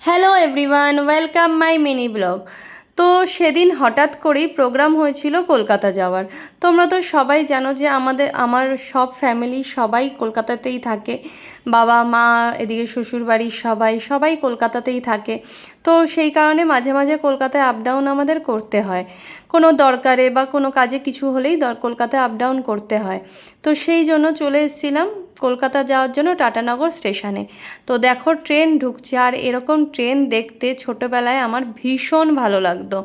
Hello everyone welcome my mini blog তো সেদিন হঠাৎ করেই প্রোগ্রাম হয়েছিল কলকাতা যাওয়ার। তোমরা তো সবাই জানো যে আমাদের, আমার সব ফ্যামিলি সবাই কলকাতাতেই থাকে। বাবা, মা, এদিকে শ্বশুরবাড়ির সবাই সবাই কলকাতাতেই থাকে। তো সেই কারণে মাঝে মাঝে কলকাতায় আপ ডাউন আমাদের করতে হয়। কোনো দরকারে বা কোনো কাজে কিছু হলেই দর, কলকাতায় আপ ডাউন করতে হয়। তো সেই জন্য চলে এসেছিলাম কলকাতা যাওয়ার জন্য টাটানগর স্টেশনে। তো দেখো ট্রেন ঢুকছে আর এরকম ট্রেন দেখতে ছোটোবেলায় আমার ভীষণ ভালো লাগতো।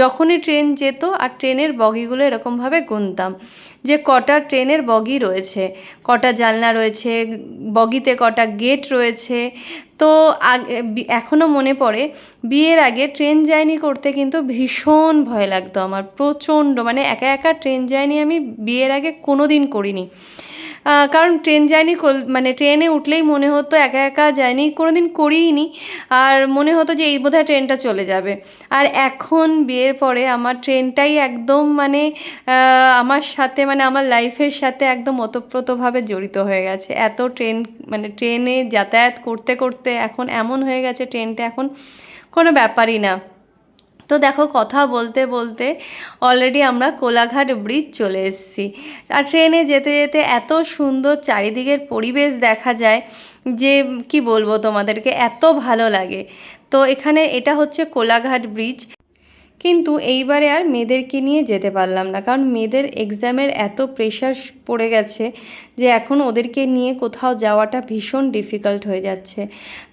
যখনই ট্রেন যেত আর ট্রেনের বগিগুলো এরকমভাবে গুনতাম। যে কটা ট্রেনের বগি রয়েছে, কটা জানলা রয়েছে, বগিতে কটা গেট রয়েছে। তো এখনও মনে পড়ে, বিয়ের আগে ট্রেন জার্নি করতে কিন্তু ভীষণ ভয় লাগতো আমার, প্রচণ্ড। মানে একা একা ট্রেন জার্নি আমি, বিয়ের আগে কোনো দিন করিনি। কারণ ট্রেন জার্নি মানে ট্রেনে উঠলেই মনে হতো একা একা জার্নি কোনো দিন করিই নি আর মনে হতো যে এই বোধহয় ট্রেনটা চলে যাবে। আর এখন বিয়ের পরে আমার ট্রেনটাই একদম মানে আমার সাথে মানে আমার লাইফের সাথে একদম ওতপ্রোতভাবে জড়িত হয়ে গেছে। এত ট্রেন মানে ট্রেনে যাতায়াত করতে করতে এখন এমন হয়ে গেছে, ট্রেনটা এখন কোনো ব্যাপারই না। তো দেখো কথা বলতে বলতে অলরেডি আমরা কোলাঘাট ব্রিজ চলে এসেছি। আর ট্রেনে যেতে যেতে এত সুন্দর চারিদিকের পরিবেশ দেখা যায় যে, কি বলব তোমাদেরকে, এত ভালো লাগে। তো এখানে এটা হচ্ছে কোলাঘাট ব্রিজ কিন্তু এইবারে আর মেয়েদেরকে নিয়ে যেতে পারলাম না। কারণ মেয়েদের এক্সামের এত প্রেশার পড়ে গেছে যে এখন ওদেরকে নিয়ে কোথাও যাওয়াটা ভীষণ ডিফিকাল্ট হয়ে যাচ্ছে।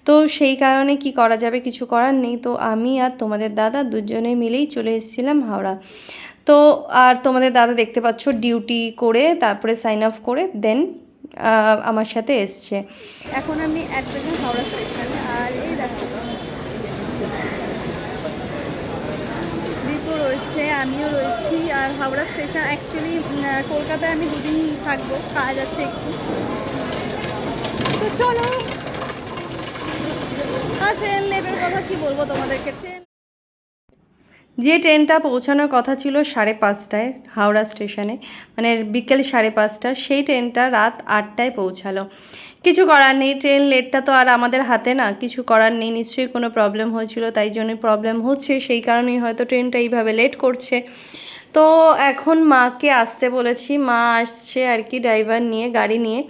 তো সেই কারণে কি করা যাবে কিছু করার নেই। তো আমি আর তোমাদের দাদা দুজনে মিলেই চলে এসেছিলাম হাওড়া। তো আর তোমাদের দাদা দেখতে পাচ্ছ ডিউটি করে, তারপরে সাইন আপ করে দেন আমার সাথে এসছে। এখন আমি এক জায়গায় হাওড়া স্টেশন আর এই দেখো। রয়েছে আমিও রয়েছি আর হাওড়া স্টেশন অ্যাকচুয়ালি কলকাতায় আমি দুদিন থাকব, কাজ আছে একটু। তো চলো। আর ট্রেন লেভের কথা কি বলব তোমাদেরকে? ট্রেন যে ট্রেনটা পৌঁছানোর কথা ছিল সাড়ে পাঁচটায়, হাওড়া স্টেশনে মানে বিকেল সাড়ে পাঁচটা, সেই ট্রেনটা রাত আটটায় পৌঁছালো। কিছু করার নেই, ট্রেন লেটটা তো আর আমাদের হাতে না, কিছু করার নেই, নিশ্চয়ই কোনো প্রবলেম হয়েছিল, তাই জন্য প্রবলেম হচ্ছে, সেই কারণেই হয়তো ট্রেনটা এইভাবে লেট করছে। তো এখন মাকে আসতে বলেছি, মা আসছে আর কি ড্রাইভার নিয়ে, গাড়ি নিয়ে।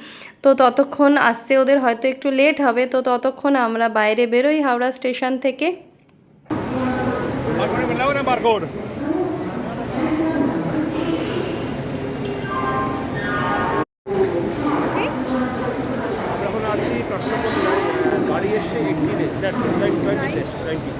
তো ততক্ষণ আসতে ওদের হয়তো একটু লেট হবে, তো ততক্ষণ আমরা বাইরে বেরোই হাওড়া স্টেশন থেকে। যখন আছি প্রশ্ন গাড়ি এসছে এইটিনে টোয়েন্টিতে টোয়েন্টি